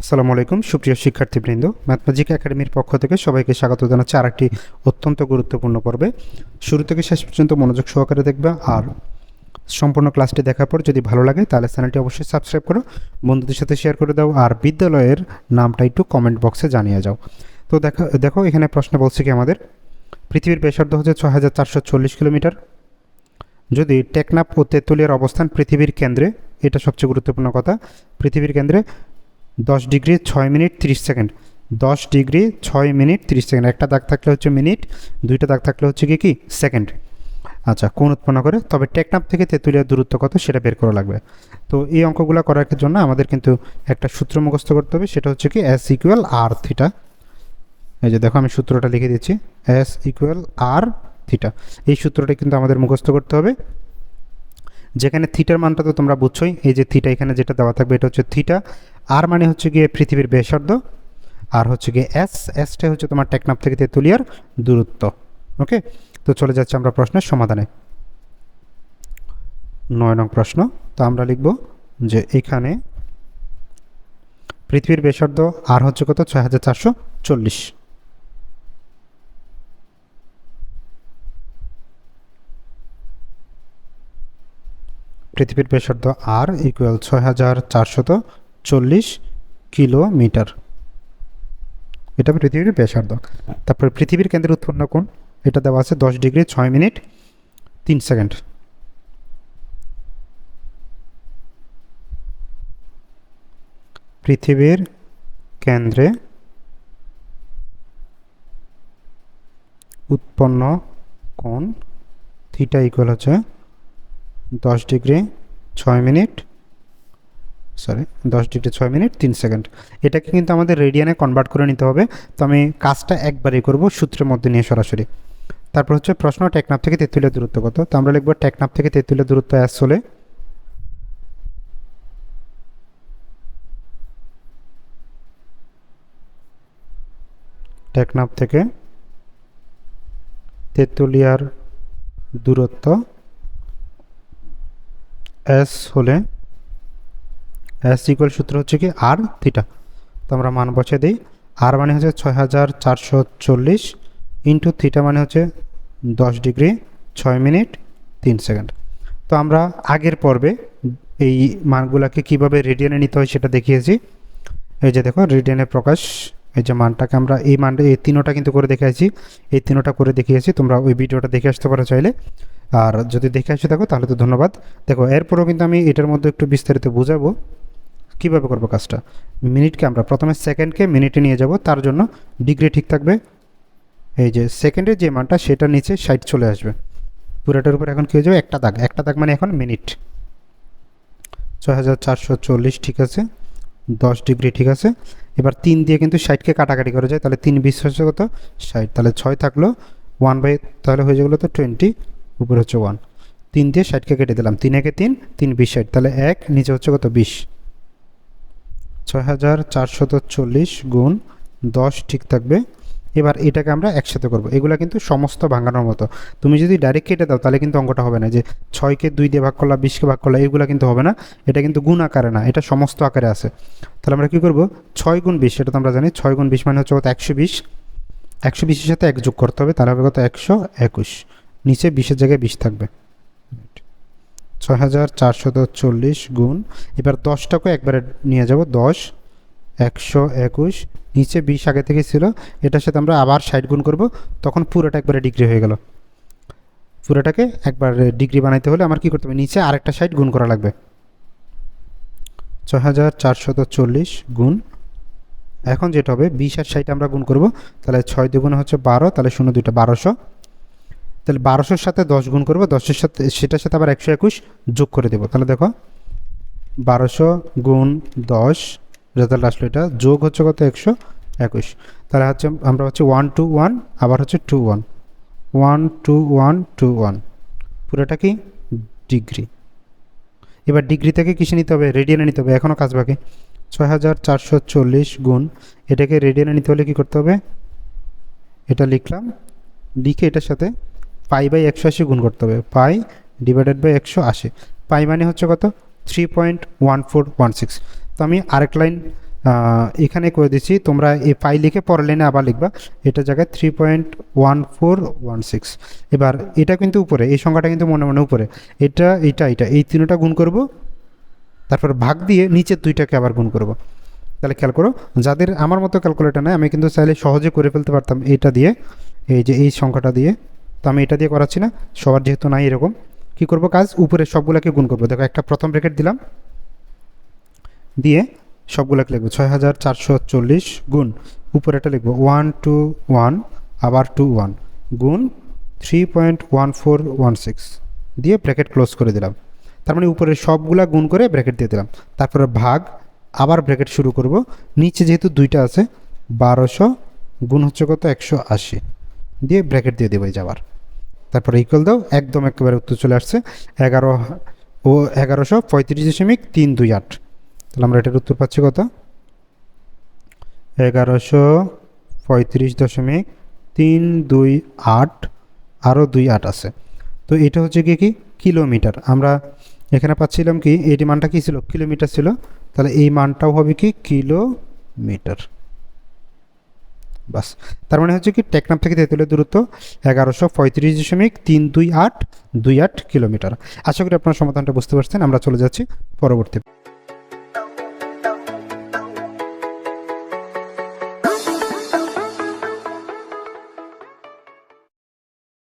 আসসালামু আলাইকুম, সুপ্রিয় শিক্ষার্থীবৃন্দ। ম্যাথমেজিক একাডেমির পক্ষ থেকে সবাইকে স্বাগত জানাচ্ছি আর একটি অত্যন্ত গুরুত্বপূর্ণ পর্বে। শুরু থেকে শেষ পর্যন্ত মনোযোগ সহকারে দেখবে আর সম্পূর্ণ ক্লাসটি দেখার পর যদি ভালো লাগে, তাহলে চ্যানেলটি অবশ্যই সাবস্ক্রাইব করো, বন্ধুদের সাথে শেয়ার করে দাও আর বিদ্যালয়ের নামটা একটু কমেন্ট বক্সে জানিয়ে যাও। তো দেখা, দেখো, এখানে প্রশ্ন বলছে কি আমাদের? পৃথিবীর ব্যাসার্ধ হচ্ছে ছ হাজার চারশো চল্লিশ কিলোমিটার। যদি টেকনাপ ও তেঁতুলিয়ার অবস্থান পৃথিবীর কেন্দ্রে, এটা সবচেয়ে গুরুত্বপূর্ণ কথা, পৃথিবীর কেন্দ্রে দশ ডিগ্রি ছয় মিনিট তিরিশ সেকেন্ড। দশ ডিগ্রি ছয় মিনিট তিরিশ সেকেন্ড। একটা দাগ থাকলে হচ্ছে মিনিট, দুইটা দাগ থাকলে হচ্ছে কি কি, সেকেন্ড। আচ্ছা কোন উৎপন্ন করে? তবে টেকনাপ থেকে তেঁতুলিয়ার দূরত্ব কত সেটা বের করা লাগবে। তো এই অঙ্কগুলো করার জন্য আমাদের কিন্তু একটা সূত্র মুখস্থ করতে হবে, সেটা হচ্ছে কি এস ইকুয়াল আর থিটা এই যে দেখো, আমি সূত্রটা লিখে দিচ্ছি এস ইকুয়াল আর থিটা এই সূত্রটা কিন্তু আমাদের মুখস্থ করতে হবে। যেখানে থিটার মানটা তো তোমরা বুঝছোই, এই যে থিটা এখানে যেটা দেওয়া থাকবে, এটা হচ্ছে থিটা আর মানে হচ্ছে গিয়ে পৃথিবীর ব্যাসার্ধ আর হচ্ছে গিয়ে এস এসটা হচ্ছে তোমার টেকনাফ থেকে তেঁতুলিয়ার দূরত্ব, ওকে? তো চলে যাচ্ছে আমরা প্রশ্নের সমাধানে। নয় নং প্রশ্ন, তো আমরা লিখব যে এখানে পৃথিবীর ব্যাসার্ধ আর হচ্ছে কত? ছয় হাজার চারশো চল্লিশ। পৃথিবীর ব্যাসার্ধ আর ইকুয়াল ছয় হাজার চারশত চল্লিশ কিলোমিটার। এটা পৃথিবীর ব্যাসার্ধ। তারপরে পৃথিবীর কেন্দ্রে উৎপন্ন কোণ, এটা দেওয়া আছে দশ ডিগ্রি ছয় মিনিট তিন সেকেন্ড। পৃথিবীর কেন্দ্রে উৎপন্ন কোণ থিটা ইকুয়াল হচ্ছে দশ ডিগ্রি ছয় মিনিট সরি দশ ডিগ্রি ছয় মিনিট, তিন সেকেন্ড। এটাকে কিন্তু আমাদের রেডিয়ানে কনভার্ট করে নিতে হবে। তো আমি কাজটা একবারই করব সূত্রের মধ্যে নিয়ে সরাসরি। তারপর হচ্ছে প্রশ্ন টেকনাফ থেকে তেঁতুলিয়া দূরত্ব কত? তো আমরা লিখব টেকনাফ থেকে তেঁতুলিয়া দূরত্ব অ্যাস হলে টেকনাফ থেকে তেঁতুলিয়ার দূরত্ব এস হলে এস ইকুয়াল সূত্র হচ্ছে কি আর থিটা তো আমরা মান বসে দিই। আর মানে হচ্ছে ছয় হাজার চারশো চল্লিশ ইন্টু থিটা মানে হচ্ছে দশ ডিগ্রি, ছয় মিনিট, তিন সেকেন্ড। তো আমরা আগের পর্বে এই মানগুলোকে কীভাবে রেডিয়ানে নিতে হয় সেটা দেখিয়েছি। এই যে দেখো রেডিয়ানে প্রকাশ, এই যে মানটাকে আমরা এই মানটা এই তিনোটা কিন্তু করে দেখিয়েছি এই তিনোটা করে দেখিয়েছি, তোমরা ওই ভিডিওটা দেখে আসতে পারো চাইলে। আর যদি দেখে আসে থাকো তাহলে তো ধন্যবাদ। দেখো, এরপরও কিন্তু আমি এটার মধ্যে একটু বিস্তারিত বোঝাবো। কীভাবে করব কাজটা? মিনিটকে আমরা প্রথমে সেকেন্ডকে মিনিটে নিয়ে যাব, তার জন্য ডিগ্রি ঠিক থাকবে। এই যে সেকেন্ডের যে মানটা, সেটা নিচে সাইড চলে আসবে। পুরোটার উপর এখন কী হয়ে যাবে? একটা দাগ। একটা দাগ মানে এখন মিনিট ছয় হাজার চারশো চল্লিশ ঠিক আছে। দশ ডিগ্রি ঠিক আছে। এবার তিন দিয়ে কিন্তু ষাটকে কাটাকাটি করা যায়, তাহলে তিন বিশ হচ্ছে কত? ষাট। তাহলে ছয় থাকল। ওয়ান বাই, তাহলে হয়ে গেলো তো টোয়েন্টি। উপরে হচ্ছে ওয়ান। তিন দিয়ে ষাটকে কেটে দিলাম। তিন একে তিন তিন বিশ ষাট। তাহলে এক, নিচে হচ্ছে কত? বিশ। ছয় হাজার চারশত চল্লিশ গুণ দশ ঠিক থাকবে। এবার এটাকে আমরা একসাথে করব। এগুলো কিন্তু সমস্ত ভাঙানোর মতো। তুমি যদি ডাইরেক্ট কেটে দাও, তাহলে কিন্তু অঙ্কটা হবে না। যে ছয়কে দুই দিয়ে ভাগ করলা বিশকে ভাগ করলা এগুলো কিন্তু হবে না। এটা কিন্তু গুণ আকারে না। এটা সমস্ত আকারে আছে। তাহলে আমরা কী করব? ছয় গুণ বিশ এটা তো আমরা জানি। ছয় গুণ বিশ মানে হচ্ছে কত? একশো বিশ। একশো বিশের সাথে এক যোগ করতে হবে। তাহলে হবে কত? একশো একুশ। নিচে বিশের জায়গায় বিশ থাকবে। ছয় হাজার চারশত চল্লিশ গুণ। এবার দশটাকে একবারে নিয়ে যাব, দশ, একশো একুশ, নিচে বিশ আগে থেকে ছিল। এটার সাথে আমরা আবার ষাট গুণ করব, তখন পুরোটা একবারে ডিগ্রি হয়ে গেল। পুরোটাকে একবার ডিগ্রি বানাইতে হলে আমার কী করতে হবে? নিচে আরেকটা ষাট গুণ করা লাগবে। ছয় হাজার চারশত চল্লিশ গুণ। এখন যেটা হবে, বিশ আর ষাট আমরা গুণ করব, তাহলে ছয় দুগুণ হচ্ছে বারো, তাহলে শূন্য দুইটা, বারোশো। তাহলে বারোশোর সাথে দশ গুণ করব, দশের সাথে, সেটার সাথে আবার একশো একুশ যোগ করে দেবো। তাহলে দেখো, বারোশো গুণ দশ রেজাল্ট আসলো এটা, যোগ হচ্ছে কত? একশো একুশ। তাহলে হচ্ছে আমরা হচ্ছে ওয়ান টু ওয়ান আবার হচ্ছে two one one two one two one পুরোটা কি? ডিগ্রি। এবার ডিগ্রি থেকে কিসে নিতে হবে? রেডিয়ানে নিতে হবে এখনও কাজ বাকি। ছয় হাজার চারশো চল্লিশ গুণ, এটাকে রেডিয়ানে নিতে হলে কী করতে হবে? এটা লিখলাম, লিখে এটার সাথে পাই বাই একশো আশি গুণ করতে হবে। পাই ডিভাইডেড বাই একশো আশি। পাই মানে হচ্ছে কত? Three point one four one six তো আমি আরেক লাইন এখানে করে দিচ্ছি। তোমরা এই পাই লিখে পরের লাইনে আবার লিখবা। এটা জায়গায় three point one four one six এবার এটা কিন্তু উপরে, এই সংখ্যাটা কিন্তু মনে মনে উপরে। এটা এটা এটা এই তিনটা গুণ করব। তারপর ভাগ দিয়ে নিচের দুইটাকে আবার গুণ করব। তাহলে খেয়াল করো, যাদের আমার মতো ক্যালকুলেটার নেই, আমি কিন্তু চাইলে সহজে করে ফেলতে পারতাম এটা দিয়ে, এই যে এই সংখ্যাটা দিয়ে। তো আমি এটা দিয়ে করাচ্ছি না। সবার যেহেতু নাই এরকম। কি করব কাজ? উপরে সবগুলোকে গুণ করব। দেখো, একটা প্রথম ব্র্যাকেট দিলাম। দিয়ে সবগুলোকে লিখব। ছয় হাজার চারশো চল্লিশ গুণ। উপরে এটা লিখব। ওয়ান টু ওয়ান, আবার টু ওয়ান। গুণ three point one four one six. দিয়ে ব্র্যাকেট ক্লোজ করে দিলাম। তার মানে উপরে সবগুলা গুণ করে ব্র্যাকেট দিয়ে দিলাম। তারপরে ভাগ, আবার ব্র্যাকেট শুরু করব। নিচে যেহেতু দুইটা আছে, বারোশো, গুণ হচ্ছে কত? একশো আশি। দিয়ে ব্র্যাকেট দিয়ে দেবো যাবার তারপরে ইকুয়াল দাও, একদম একেবারে উত্তর চলে আসছে। এগারো ও এগারোশো পঁয়ত্রিশ দশমিক তিন দুই আট। তাহলে আমরা এটার উত্তর পাচ্ছি কত? এগারোশো পঁয়ত্রিশ দশমিক তিন দুই আট, আরও দুই আট আছে। তো এটা হচ্ছে কি কি? কিলোমিটার। আমরা এখানে পাচ্ছিলাম কি? এই মানটা কী ছিল? কিলোমিটার ছিল। তাহলে এই মানটাও হবে কি? কিলোমিটার। বাস। তার মানে হচ্ছে কি টেকনাফ থেকে তেঁতুলের দূরত্ব এগারোশো পঁয়ত্রিশ দশমিক তিন দুই আট দুই আট কিলোমিটার। আশা করি আপনার সমাধানটা বুঝতে পারছেন। আমরা চলে যাচ্ছি পরবর্তী